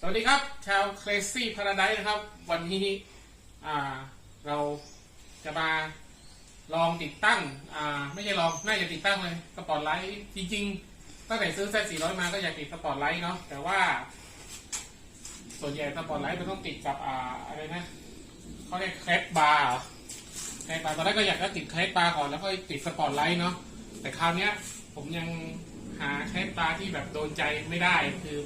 สวัสดีครับ ชาว Crazy Paradise นะครับ วันนี้เราจะมาลองติดตั้ง ไม่ใช่ลอง น่าจะติดตั้งเลยสปอตไลท์จริงๆ ตั้งแต่ซื้อ Z400 มาก็อยากติดสปอตไลท์เนาะแต่ว่า ส่วนใหญ่สปอตไลท์มันต้องติดกับอะไรนะเขาเรียกแคปบาร์แคปบาร์ตอนแรกก็อยากจะติดแคปบาร์ก่อนแล้วก็ติดสปอตไลท์เนาะแต่คราวนี้ผมยังหาแคปบาร์ที่แบบโดนใจไม่ได้คือ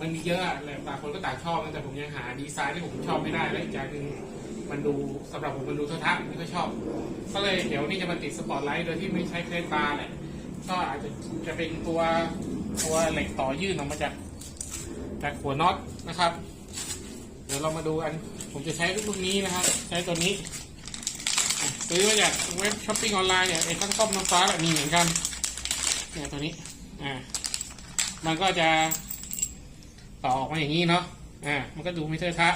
มันมีเยอะแหละบางคนก็ต่างชอบนะแต่ผมยังหาดีไซน์ที่ผมชอบไม่ได้และอีกอย่างหนึ่งมันดูสำหรับผมมันดูเท่าทักไม่ค่อยชอบ ก็เลยเดี๋ยวนี้จะมาติดสปอตไลท์โดยที่ไม่ใช้เครดบาร์แหละก็อาจจะจะเป็นตัวตัวเหล็กต่อยื่นออกมาจากจากหัวน็อตนะครับ เดี๋ยวเรามาดูกันผมจะใช้รุ่นนี้นะครับ ใช้ตัวนี้ ซื้อมาจากเว็บช้อปปิ้งออนไลน์เนี่ยไอ้ตั้งต้มน้ำฟ้าแบบมีเหมือนกันเนี่ยตัวนี้อ่ามันก็จะ ต่อออกมาอย่างนี้เนาะ อ่า มันก็ดูไม่เท่อะทะ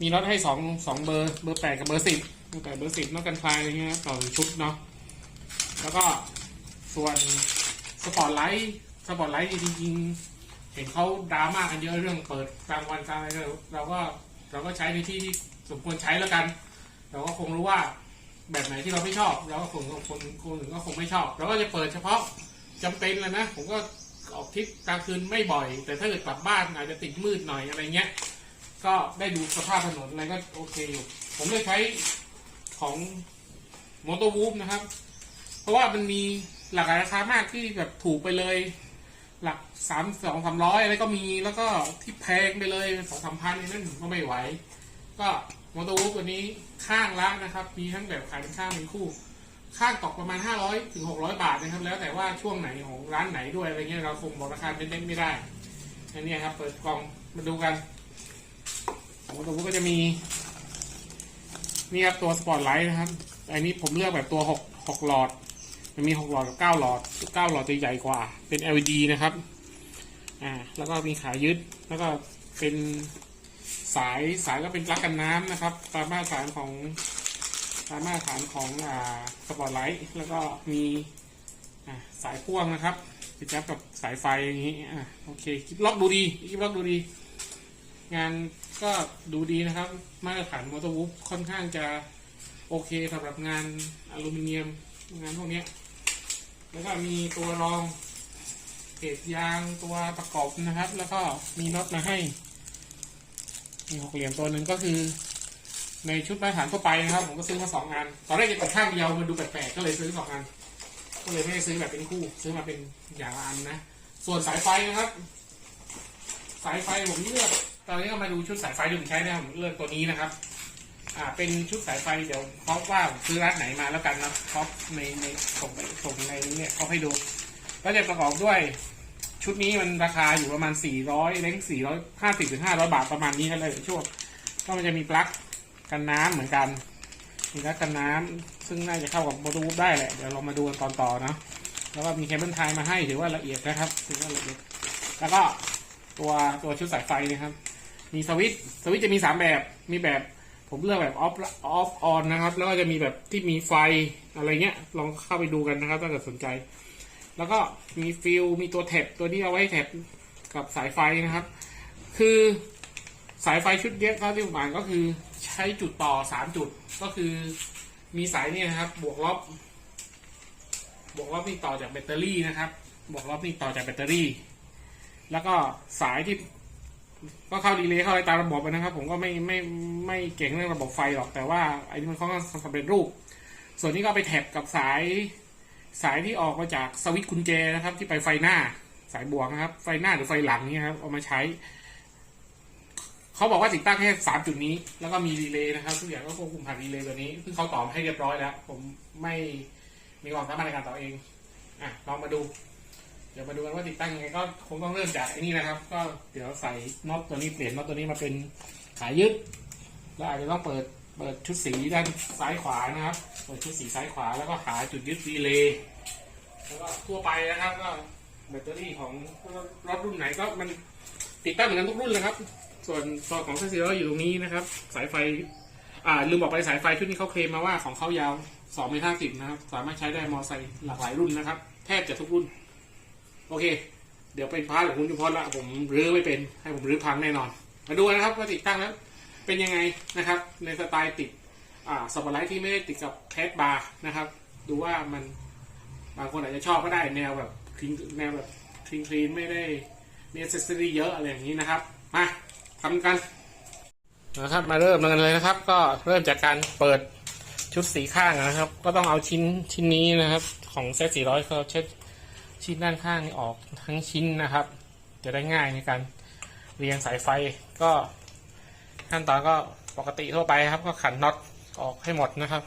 มีน็อตให้สองสองเบอร์ เบอร์แปดกับเบอร์สิบเบอร์แปดเบอร์สิบน็อตกันไฟอะไรเงี้ยต่อชุดเนาะ แล้วก็ส่วนสปอตไลท์สปอตไลท์จริงๆ เห็นเขาดราม่ากันเยอะเรื่องเปิดกลางวันกลางอะไรก็เราก็เราก็ใช้ในที่ที่สมควรใช้แล้วกัน เราก็คงรู้ว่าแบบไหนที่เราไม่ชอบ เราก็คงคนคนอื่นก็คงไม่ชอบ เราก็จะเปิดเฉพาะจำเป็นแล้วนะ ผมก็ ออกทริปกลางคืนไม่บ่อย แต่ถ้าเกิดกลับบ้านอาจจะติดมืดหน่อยอะไรเงี้ย ก็ได้ดูสภาพถนนอะไรก็โอเคอยู่ ผมเลยใช้ของมอเตอร์วูฟนะครับ เพราะว่ามันมีหลากหลายราคามากที่แบบถูกไปเลย หลักสามสองสามร้อยอะไรก็มีแล้วก็ที่แพงไปเลยสองสามพันนี่นั่นผมก็ไม่ไหว ก็มอเตอร์วูฟตัวนี้ข้างละนะครับ มีทั้งแบบขายเป็นข้างเป็นคู่ ข้างตกประมาณ 500ถึง600 บาทนะครับ แล้วแต่ว่าช่วงไหนของร้านไหนด้วยอะไรเงี้ยเราคงบอกราคาเป็นเล่นๆไม่ได้อันนี้ครับ เปิดกล่องมาดูกันของตัวก็จะมีนี่ครับตัวสปอตไลท์นะครับอันนี้ผมเลือกแบบตัว6 6หลอด มันมี6หลอดกับ9หลอด9หลอดจะใหญ่กว่า เป็น LED นะครับอ่าแล้วก็มีขายึดแล้วก็เป็นสายสายก็เป็นปลั๊กกันน้ำนะครับ ตามมาตรฐานของ ตามมาตรฐานของสปอตไลท์แล้วก็มีสายพ่วงนะครับติดจับกับสายไฟอย่างนี้อ่าโอเคคลิปล็อกดูดีคลิปล็อกดูดี งานก็ดูดีนะครับ มาตรฐานมอเตอร์วูฟค่อนข้างจะโอเคสำหรับงานอลูมิเนียมงานพวกนี้แล้วก็มีตัวรองเกจยางตัวประกอบนะครับ แล้วก็มีน็อตมาให้มีหกเหลี่ยมตัวหนึ่งก็คือ ในชุดมาตรฐานทั่วไปนะครับ ผมก็ซื้อมาสองงานตอนแรกจะกดข้างเดียวมันดูแปลกๆก็เลยซื้อสองอันก็เลยไม่ได้ซื้อแบบเป็นคู่ ซื้อมาเป็นอย่างละอันนะ ส่วนสายไฟนะครับ สายไฟผมเลือก ตอนนี้ก็มาดูชุดสายไฟที่ผมใช้นะครับผมเลือกตัวนี้นะครับ อ่า เป็นชุดสายไฟเดี๋ยวเขาว่าซื้อร้านไหนมาแล้วกันนะเขาในในส่งไปส่งในเนี่ยเขาให้ดูก็จะประกอบด้วย ชุดนี้มันราคาอยู่ประมาณ400เล้ง450ถึง500 บาทประมาณนี้กันเลยช่วงก็มันจะมีปลั๊ก กันน้ำเหมือนกันมีรักกันน้ำซึ่งน่าจะเข้ากับโมดูได้แหละเดี๋ยวเรามาดูกันตอนต่อเนาะแล้วก็มีเคเบิลไทยมาให้ถือว่าละเอียดนะครับถือว่าละเอียดแล้วก็ตัวตัวชุดสายไฟนะครับ มีสวิตช์สวิตช์จะมีสามแบบมีแบบผมเลือกแบบออฟออฟออนนะครับ แล้วก็จะมีแบบที่มีไฟอะไรเงี้ย ลองเข้าไปดูกันนะครับ ถ้าเกิดสนใจ แล้วก็มีฟิลมีตัวแท็บตัวที่เอาไว้แท็บกับสายไฟนะครับ คือ สายไฟชุดเนี้ยเขาที่ผมอ่านก็คือใช้จุดต่อสามจุดก็คือมีสายเนี่ยนะครับ บวกลบบวกลบนี่ต่อจากแบตเตอรี่นะครับ บวกลบนี่ต่อจากแบตเตอรี่ แล้วก็สายที่ ก็เข้าดีเลย์เข้าอะไรตามระบบนะครับ ผมก็ไม่ไม่ไม่เก่งเรื่องระบบไฟหรอกแต่ว่าไอ้นี่มันค่อนข้างสำเร็จรูป ส่วนนี้ก็ไปแท็บกับสายสายที่ออกมาจากสวิตช์กุญแจนะครับ ที่ไปไฟหน้าสายบวกนะครับ ไฟหน้าหรือไฟหลังนี่ครับเอามาใช้ เขาบอกว่าติดตั้งแค่สามจุดนี้ แล้วก็มีรีเลย์นะครับทุกอย่างก็ควบคุมผ่านรีเลย์ตัวนี้ซึ่งเขาต่อมให้เรียบร้อยแล้ว ผมไม่มีความสามารถในการต่อเองอะลองมาดู เดี๋ยวมาดูกันว่าติดตั้งยังไงก็คงต้องเริ่มจากไอ้นี่นะครับ ก็เดี๋ยวใส่น็อตตัวนี้เปลี่ยนน็อตตัวนี้มาเป็นขายึดแล้วอาจจะต้องเปิดเปิดชุดสีด้านซ้ายขวานะครับ เปิดชุดสีซ้ายขวาแล้วก็หาจุดยึดรีเลย์แล้วก็ทั่วไปนะครับ ก็แบตเตอรี่ของรถรุ่นไหนก็มันติดตั้งเหมือนกันทุกรุ่นเลยครับ ส่วนซอยของเซซีก็อยู่ตรงนี้นะครับ สายไฟ อ่าลืมบอกไปสายไฟชุดนี้เขาเคลมมาว่าของเขายาว2เมตรห้าสิบนะครับ สามารถใช้ได้มอไซค์หลากหลายรุ่นนะครับ แทบจะทุกรุ่น โอเค เดี๋ยวเป็นพาร์ทของคุณจุพจน์ละผมรื้อไม่เป็นให้ผมรื้อพังแน่นอน มาดูนะครับว่าติดตั้งแล้วเป็นยังไงนะครับ ในสไตล์ติดอ่าสปอตไลท์ที่ไม่ได้ติดกับแคสบาร์นะครับ ดูว่ามันบางคนอาจจะชอบก็ได้แนวแบบคลีนแนวแบบคลีนคลีนไม่ได้มีอ c เซสซอรี่เยอะอะไรอย่างนี้นะครับ มา ทำกันนะครับมาเริ่มกันเลยนะครับ ก็เริ่มจากการเปิดชุดสีข้างนะครับ ก็ต้องเอาชิ้นชิ้นนี้นะครับ ของเซต400เขาเช็ดชิ้นด้านข้างนี้ออกทั้งชิ้นนะครับ จะได้ง่ายในการเรียงสายไฟก็ขั้นตอนก็ปกติทั่วไปครับ ก็ขันน็อตออกให้หมดนะครับ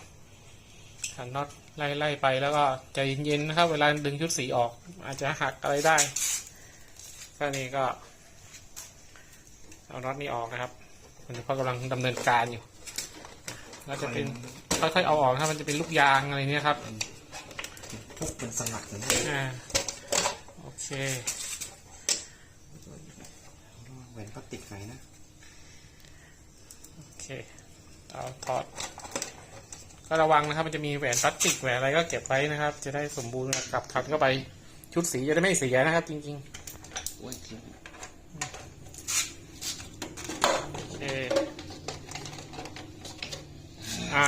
ขันน็อตไล่ไล่ไปแล้วก็ใจเย็นๆนะครับ เวลาดึงชุดสีออก อาจจะหักอะไรได้ก็นี่ก็ เอาน็อตนี้ออกนะครับ มันก็กำลังดำเนินการอยู่แล้วจะเป็นค่อยๆเอาออกนะครับมันจะเป็นลูกยางอะไรเนี่ยครับพวกเป็นสลักนะอ่าโอเคแหวนพลาสติกไหนนะโอเคเอาถอดก็ระวังนะครับ มันจะมีแหวนพลาสติกแหวนอะไรก็เก็บไว้นะครับ จะได้สมบูรณ์กับขัดเข้าไปชุดสีจะได้ไม่เสียนะครับ จริงโอ้ยเขียวๆ โอเคอ่า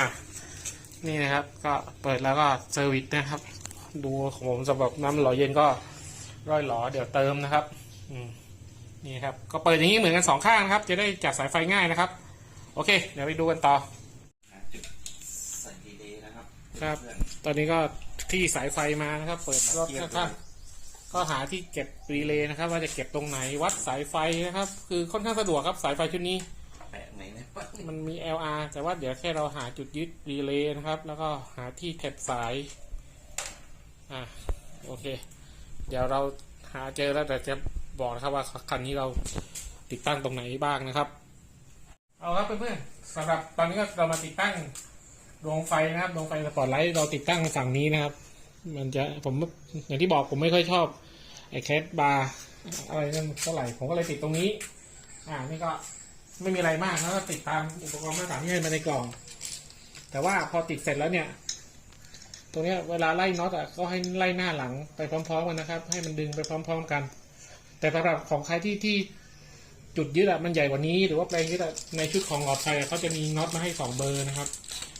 นี่นะครับ ก็เปิดแล้วก็เซอร์วิสนะครับ ดูของผมสำหรับน้ำหล่อเย็นก็ร้อยหลอเดี๋ยวเติมนะครับ อืมนี่ครับ ก็เปิดอย่างนี้เหมือนกันสองข้างนะครับ จะได้จัดสายไฟง่ายนะครับ โอเค เดี๋ยวไปดูกันต่อหาจุดใส่ดีเลย์นะครับครับเพื่อนตอนนี้ก็ที่สายไฟมานะครับ เปิดรถนะครับก็หาที่เก็บรีเลย์นะครับ ว่าจะเก็บตรงไหนวัดสายไฟนะครับ คือค่อนข้างสะดวกครับสายไฟชุดนี้แปะ ไหนนะมันมี LR แต่ว่าเดี๋ยวแค่เราหาจุดยึดรีเลย์นะครับ แล้วก็หาที่เก็บสาย อ่าโอเค เดี๋ยวเราหาเจอแล้วแต่จะบอกนะครับว่าคันนี้เราติดตั้งตรงไหนบ้างนะครับ เอาครับเพื่อนๆสำหรับตอนนี้ก็เรามาติดตั้งดวงไฟนะครับดวงไฟสปอตไลท์เราติดตั้งฝั่งนี้นะครับ มันจะผมอย่างที่บอกผมไม่ค่อยชอบไอ้แคสบาร์อะไรนั่นเท่าไหร่ผมก็เลยติดตรงนี้ อ่านี่ก็ ไม่มีอะไรมากแล้วก็ติดตามอุปกรณ์มาตรฐานที่ให้มาในกล่อง แต่ว่าพอติดเสร็จแล้วเนี่ย ตรงเนี้ยเวลาไล่น็อตอะก็ให้ไล่หน้าหลังไปพร้อมๆกันนะครับ ให้มันดึงไปพร้อม ๆกัน แต่สำหรับของใครที่ที่จุดยึดอะมันใหญ่กว่านี้หรือว่าแปลงยึดอะในชุดของหลอดไฟอะเขาจะมีน็อตมาให้สองเบอร์นะครับ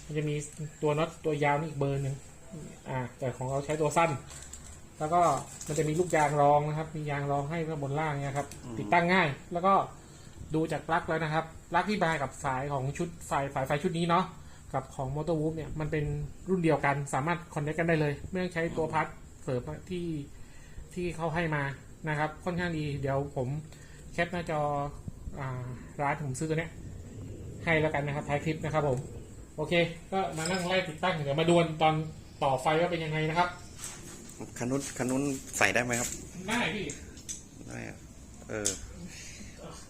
มันจะมีตัวน็อตตัวยาวนี่อีกเบอร์หนึ่งอ่า แต่ของเราใช้ตัวสั้น แล้วก็มันจะมีลูกยางรองนะครับ มียางรองให้ข้างบนล่างเนี่ยครับ ติดตั้งง่าย แล้วก็ ดูจากปลั๊กแล้วนะครับปลั๊กที่มากับสายของชุดไฟสายไฟชุดนี้เนาะกับของมอเตอร์วูฟเนี่ยมันเป็นรุ่นเดียวกันสามารถคอนเนคกันได้เลย ไม่ต้องใช้ตัวพัดเสริมที่ที่เขาให้มานะครับ ค่อนข้างดี เดี๋ยวผมแคปหน้าจออ่าร้านผมซื้อตัวเนี้ยให้แล้วกันนะครับท้ายคลิปนะครับผมโอเค ก็มานั่งไล่ติดตั้งเดี๋ยวมาดูตอนต่อไฟว่าเป็นยังไงนะครับคันนู้นคันนู้นใส่ได้ไหมครับ ได้พี่ได้อะเออ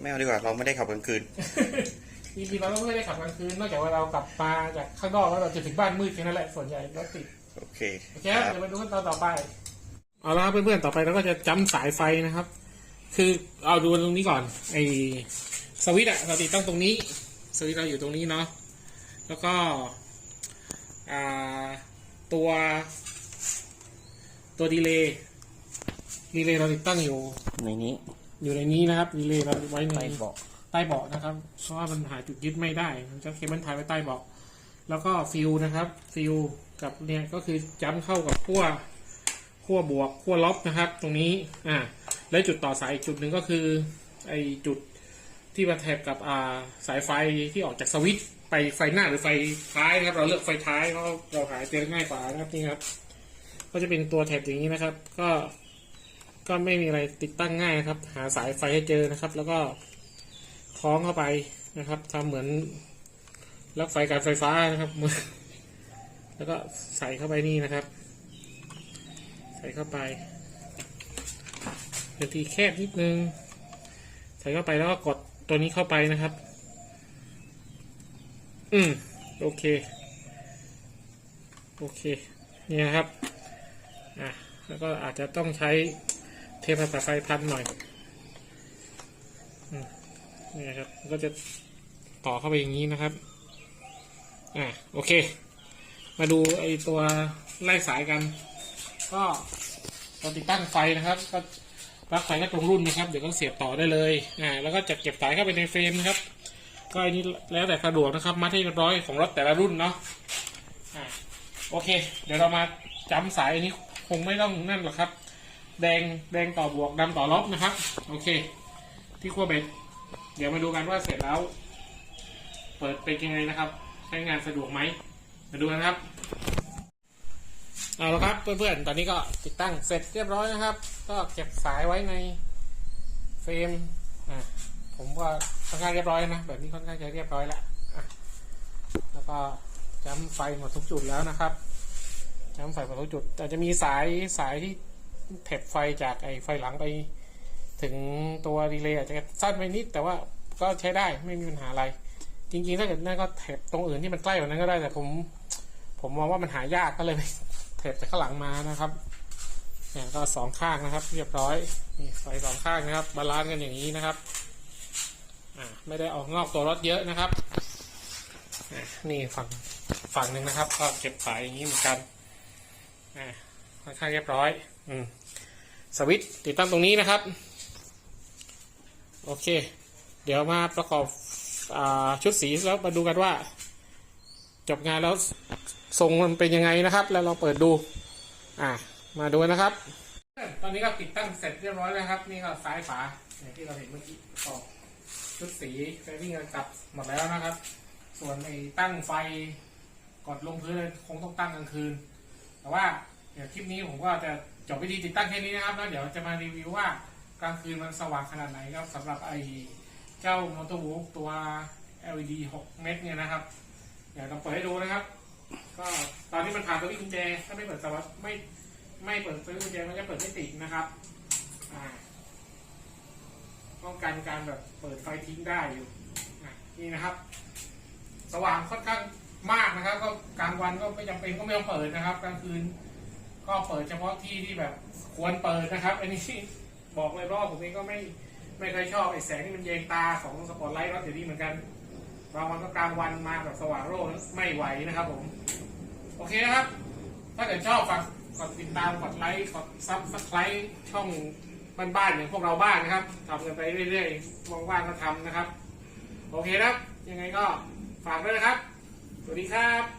ไม่เอาดีกว่าเราไม่ได้ขับกลางคืนจริงๆเราก็ไม่ได้ขับกลางคืนนอกจากว่าเรากลับมาจากข้างนอกแล้วเราจะถึงบ้านมืดแค่นั้นแหละส่วนใหญ่รถติดโอเคโอเคครับเดี๋ยวมาดูขั้นตอนต่อไปเอาละครับเพื่อนๆต่อไปเราก็จะจำสายไฟนะครับ คือเอาดูตรงนี้ก่อนไอ้สวิตช์อะเราติดตั้งตรงนี้ สวิตช์เราอยู่ตรงนี้เนาะแล้วก็อ่าตัวตัวดีเลย์ดีเลย์เราติดตั้งอยู่ในนี้ อยู่ในนี้นะครับดีเลย์เราไว้ในใต้เบาะใต้เบาะนะครับ เพราะว่ามันหาจุดยึดไม่ได้มันจะเคเบิลไทยไว้ใต้เบาะแล้วก็ฟิวนะครับฟิวกับเนี่ยก็คือจ้ำเข้ากับขั้วขั้วบวกขั้วลบนะครับ ตรงนี้อ่าและจุดต่อสายอีกจุดหนึ่งก็คือไอจุดที่มาแทบกับอ่าสายไฟที่ออกจากสวิตช์ไปไฟหน้าหรือไฟท้ายนะครับ เราเลือกไฟท้ายเพราะเราหาเจอง่ายกว่านะครับนี่ครับ ก็จะเป็นตัวแถบอย่างนี้นะครับ ก็ ก็ไม่มีอะไรติดตั้งง่ายนะครับ หาสายไฟให้เจอนะครับ แล้วก็คล้องเข้าไปนะครับทำเหมือนลักไฟการไฟฟ้านะครับมือแล้วก็ใส่เข้าไปนี่นะครับ ใส่เข้าไปเป็นทีแคบนิดนึง ใส่เข้าไปแล้วก็กดตัวนี้เข้าไปนะครับ อืมโอเค โอเคเนี่ยนะครับ อะ แล้วก็อาจจะต้องใช้ ทปภาษาไฟพันหน่อยอนี่ครับ ก็จะต่อเข้าไปอย่างนี้นะครับ อะโอเค มาดูไอตัวไล่สายกัน ก็เราติดตั้งไฟนะครับ ก็ปลั๊กไฟก็ตรงรุ่นนะครับ เดี๋ยวก็เสียบต่อได้เลย อ่า แล้วก็จะเก็บสายเข้าไปในเฟรมนะครับ ก็อันนี้แล้วแต่สะดวกนะครับมัดให้เรียบร้อยของรถแต่ละรุ่นเนาะ อ่า โอเค เดี๋ยวเรามาจำสายอันนี้คงไม่ต้องนั่นหรอกครับ แดงแดงต่อบวกดำต่อลบนะครับ โอเค ที่ขั้วเบ็ด เดี๋ยวมาดูกันว่าเสร็จแล้ว เปิดเป็นยังไงนะครับ ใช้งานสะดวกไหมมาดูกันครับเอาละครับเพื่อนๆ ตอนนี้ก็ติดตั้งเสร็จเรียบร้อยนะครับ ก็เก็บสายไว้ในเฟรมอ่าผมว่าค่อนข้างเรียบร้อยนะแบบนี้ค่อนข้างจะเรียบร้อยแล้วแล้วก็จ้ำไฟหมดทุกจุดแล้วนะครับจ้ำไฟหมดทุกจุด แต่จะมีสายสายที่ เท็บไฟจากไอ้ไฟหลังไป ถึงตัวดีเลย์อาจจะสั้นไปนิด แต่ว่าก็ใช้ได้ไม่มีปัญหาอะไร จริงๆ ถ้าเกิดนั่นก็เท็บตรงอื่นที่มันใกล้กว่านั้นก็ได้แต่ผม ผมมองว่ามันหายากก็เลยเท็บจากข้างหลังมานะครับเนี่ยก็สองข้างนะครับ เรียบร้อยนี่ไฟสองข้างนะครับ บาลานซ์กันอย่างนี้นะครับอ่าไม่ได้ออกนอกตัวรถเยอะนะครับนี่ฝั่งฝั่งหนึ่งนะครับ ก็เก็บสายอย่างนี้เหมือนกันอ่า ค่อนข้างเรียบร้อยอืมสวิตติดตั้งตรงนี้นะครับ โอเค เดี๋ยวมาประกอบอชุดสีแล้วมาดูกันว่า จบงานแล้วทรงมันเป็นยังไงนะครับ แล้วเราเปิดดู อ่ามาดูนะครับ ตอนนี้ก็ติดตั้งเสร็จเรียบร้อยแล้วครับ นี่ก็ซ้ายฝาอย่างที่เราเห็นเมื่อกี้ประกอบชุดสีไฟวิ่งกันกลับหมดแล้วนะครับ ส่วนไอ้ตั้งไฟกดลงพื้นคงต้องตั้งกลางคืน แต่ว่า ดี๋ยวคลิปนี้ผมก็จะจบวิธีติดตั้งแค่นี้นะครับแล้วเดี๋ยวจะมารีวิวว่ากลางคืนมันสว่างขนาดไหนครับสำหรับไอ้เจ้ามอเตอร์วูฟตัว LED 6 เมตรเนี่ยนะครับ เดี๋ยวเราเปิดให้ดูนะครับ ก็ตอนนี้มันผ่านตัวกุญแจถ้าไม่เปิดสวัสดไม่ไม่เปิดซื้อกุญแจมันจะเปิดไม่ติดนะครับป้องกันการแบบเปิดไฟทิ้งได้อยู่นี่นะครับ สว่างค่อนข้างมากนะครับ ก็กลางวันก็ไม่จำเป็นก็ไม่ต้องเปิดนะครับกลางคืน ก็เปิดเฉพาะที่ที่แบบควรเปิดนะครับ อันนี้บอกเลยพราะว่าผมเองก็ไม่ไม่เคยชอบไอ้แสงที่มันแยงตาของสปอตไลท์รถเดี๋ยวนี้เหมือนกันบางวันก็กลางวันมาแบบสว่างโร่ไม่ไหวนะครับผม โอเคนะครับ ถ้าเกิดชอบฝากกดติดตามกดไลค์กดซับสไครต์ช่องบ้านๆอย่างพวกเราบ้างนะครับทำกันไปเรื่อยๆว่างๆก็ทำนะครับ โอเคครับ ยังไงก็ฝากด้วยนะครับ สวัสดีครับ